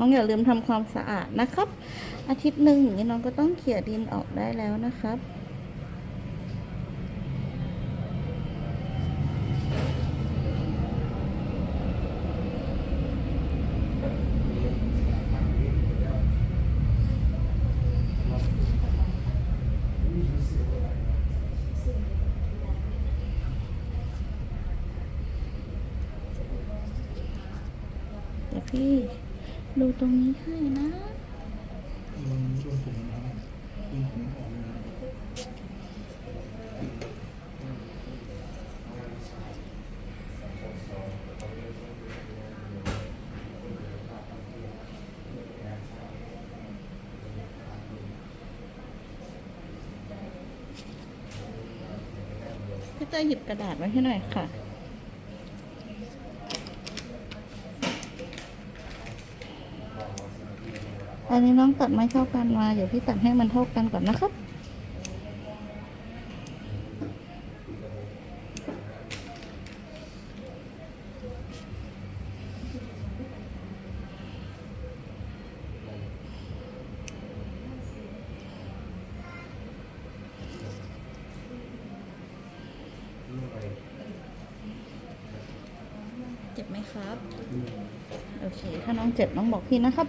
น้องอย่าลืมทำความสะอาดนะครับ อาทิตย์หนึ่งอย่างนี้น้องก็ต้องเขี่ยดินออกได้แล้วนะครับพี่ ดูตรงนี้ให้นะมันโดนผมนะครับโดนผมออกนะพี่เตยหยิบกระดาษไว้ให้หน่อยค่ะ อันนี้น้องตัดไม่เท่ากันมาเดี๋ยวพี่ตัดให้มันเท่ากันก่อนนะครับเจ็บไหมครับ โอเค ถ้าน้องเจ็บน้องบอกพี่นะครับ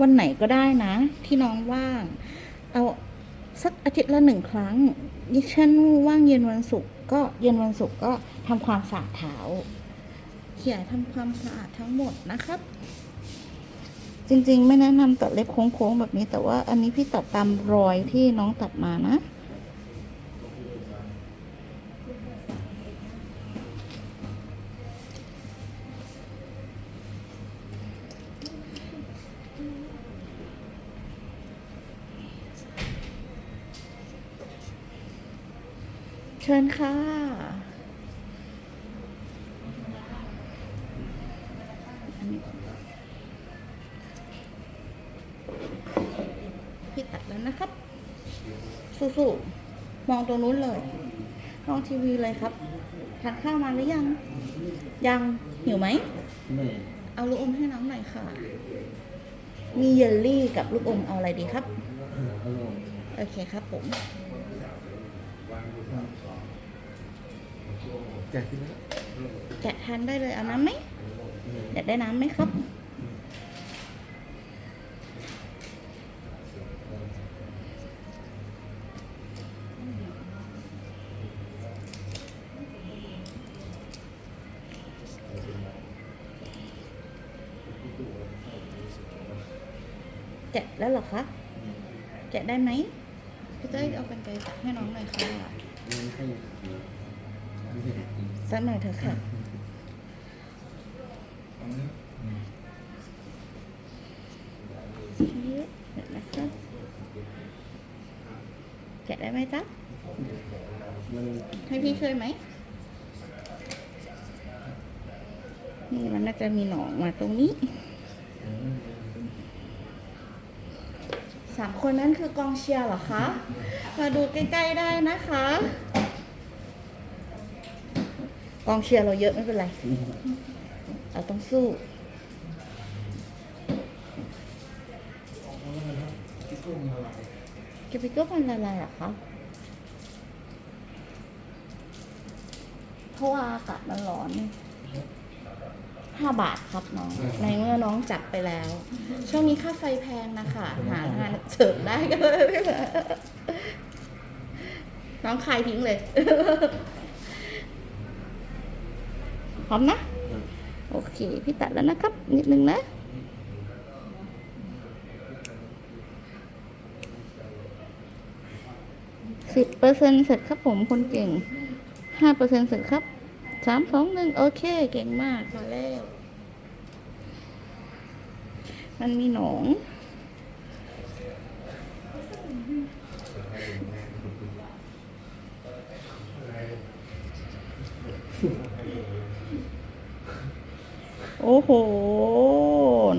วันไหนก็ได้นะ ที่น้องว่าง เอาสักอาทิตย์ละหนึ่งครั้งดิฉันว่างเย็นวันศุกร์ก็เย็นวันศุกร์ก็ทำความสะอาดเท้าเขี่ยทำความสะอาดทั้งหมดนะครับ จริงๆ ไม่แนะนำตัดเล็บโค้งๆแบบนี้ แต่ว่าอันนี้พี่ตัดตามรอยที่น้องตัดมานะ เชิญค่ะ พี่ตัดแล้วนะครับ สู้ๆ มองตรงนู้นเลยมองทีวีเลยครับ ทานข้าวมาหรือยัง ยัง หิวไหมไม่เอาลูกอมให้น้องหน่อยค่ะ มีเยลลี่กับลูกอมเอาอะไรดีครับอร่อยโอเคครับผม แกะกินแล้วแกะทานได้เลยเอาน้ำไหมอยากได้น้ำไหมครับแกะแล้วหรอคะแกะได้ไหม พี่เต้ยเอากันไกรตัดให้น้องหน่อยค่ะไม่ให้ไม่ให้กินสักหน่อยเถอะค่ะอันนี้เดี๋ยวนะครับแกะได้ไหมจ๊ะมันให้พี่ช่วยไหม นี่มันน่าจะมีหนองมาตรงนี้ สามคนนั้นคือกองเชียร์เหรอคะ มาดูใกล้ๆได้นะคะ กองเชียร์เราเยอะไม่เป็นไร เราต้องสู้เกปิโก้พันละลายเหรอคะเพราะว่าอากาศมันร้อนนี่ ห้าบาทครับน้อง ในเมื่อน้องจัดไปแล้ว ช่วงนี้ค่าไฟแพงนะคะ หางานเสริมได้ก็เลยน้องคายทิ้งเลยพร้อมนะ โอเค พี่ตัดแล้วนะครับ นิดนึงนะสิบเปอร์เซ็นต์เสร็จครับผมคนเก่งห้าเปอร์เซ็นต์เสร็จครับ สามสองหนึ่งโอเค เก่งมากมาแล้ว มันมีหนองโอ้โห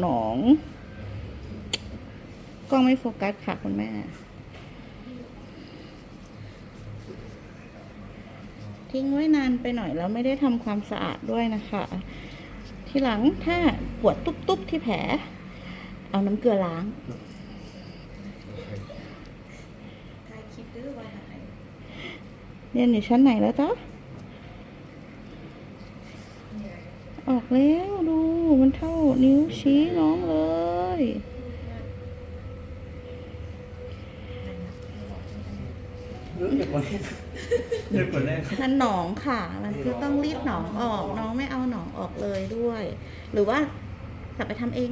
หนอง กล้องไม่โฟกัสค่ะคุณแม่ ทิ้งไว้นานไปหน่อยแล้วไม่ได้ทำความสะอาดด้วยนะคะ ทีหลังถ้าปวดตุ๊บๆที่แผล เอาน้ำเกลือล้าง ถ่ายคลิปด้วยวันไหนเรียนอยู่ชั้นไหนแล้วจ๊ะ ออกแล้วดูมันเท่านิ้วชี้น้องเลย เยอย่านี้เยอะกว่าแรกมันหนองค่ะ มันคือต้องรีบหนองออก น้องไม่เอาหนองออกเลยด้วย หรือว่ากลับไปทำเอง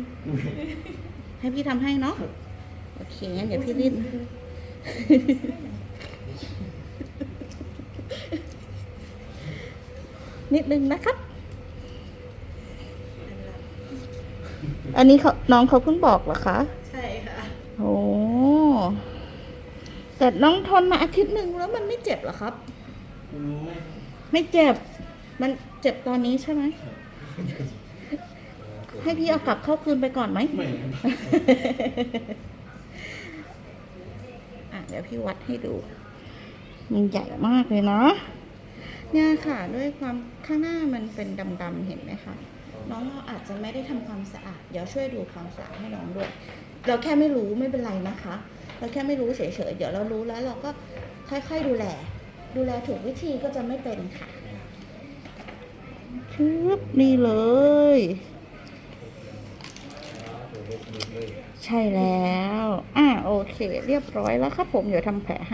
ให้พี่ทำให้เนาะ โอเคงั้นเดี๋ยวพี่รีบนิดนึงนะครับ อันนี้เขาน้องเขาเพิ่งบอกเหรอคะ โอ้ แต่น้องทนมาอาทิตย์หนึ่งแล้วมันไม่เจ็บเหรอครับรู้ ไม่เจ็บ มันเจ็บตอนนี้ใช่ไหม ให้พี่เอากลับเข้าคืนไปก่อนไหม ไม่อะเดี๋ยวพี่วัดให้ดู มันใหญ่มากเลยเนาะเนี่ยค่ะ ด้วยความข้างหน้ามันเป็นดำๆเห็นไหมคะน้องเราอาจจะไม่ได้ทำความสะอาด เดี๋ยวช่วยดูความสะอาดให้น้องด้วย เราแค่ไม่รู้ไม่เป็นไรนะคะ เราแค่ไม่รู้เฉยๆ เดี๋ยวเรารู้แล้วเราก็ค่อยๆดูแล ดูแลถูกวิธีก็จะไม่เป็นค่ะชึบนี่เลย ใช่แล้ว อ่าโอเค เรียบร้อยแล้วครับผม เดี๋ยวทำแผลให้